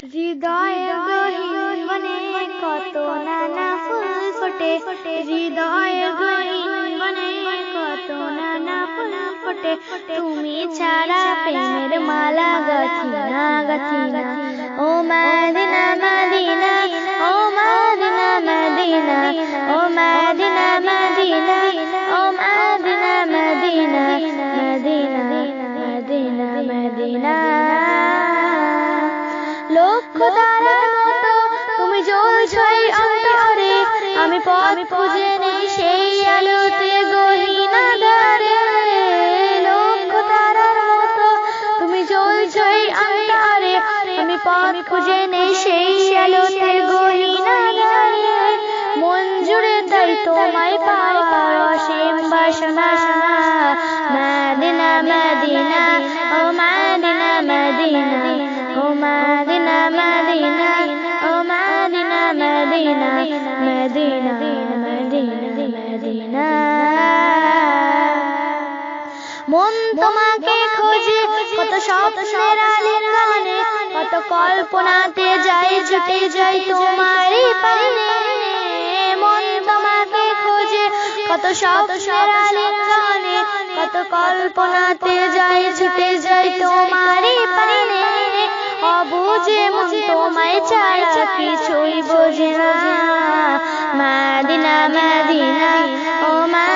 হৃদয় গহীন কত নানা ফুল ফোটে। হৃদয় গহীন কত নানা ফুল ফোটে। তুমি ছাড়া প্রেমের মালা গাথি না গাথি না ও মাদিনা মাদিনা, ও মাদিনা মাদিনা। ও মাদিনা মাদিনা, ও মাদিনা। মাদিনা মাদিনা মাদিনা মাদিনা। লক্ষ তারার মতো। তুমি জ্বলছই অন্তরে। আমি পথ খুঁজে নেই সেই আলোতে গহীনা দারে লক্ষ তারার মতো। তুমি অন্তরে। আমি পথ খুঁজে নেই সেই আলোতে মন জুড়ে তাই তোমায় পাওয়ার অসীম বাসনা। মাদিনা মাদিনা মাদিনা। মাদিনা মন তোমাকে খোঁজে কত স্বপ্নের আলিঙ্গনে কত কল্পনাতে যাই ছুটে যাই তোমারই পানে মন তোমাকে খোঁজে কত স্বপ্নের আলিঙ্গনে কত কল্পনাতে যাই ছুটে যাই তোমারই পানে মাদিনা মাদিনা ও মাদিনা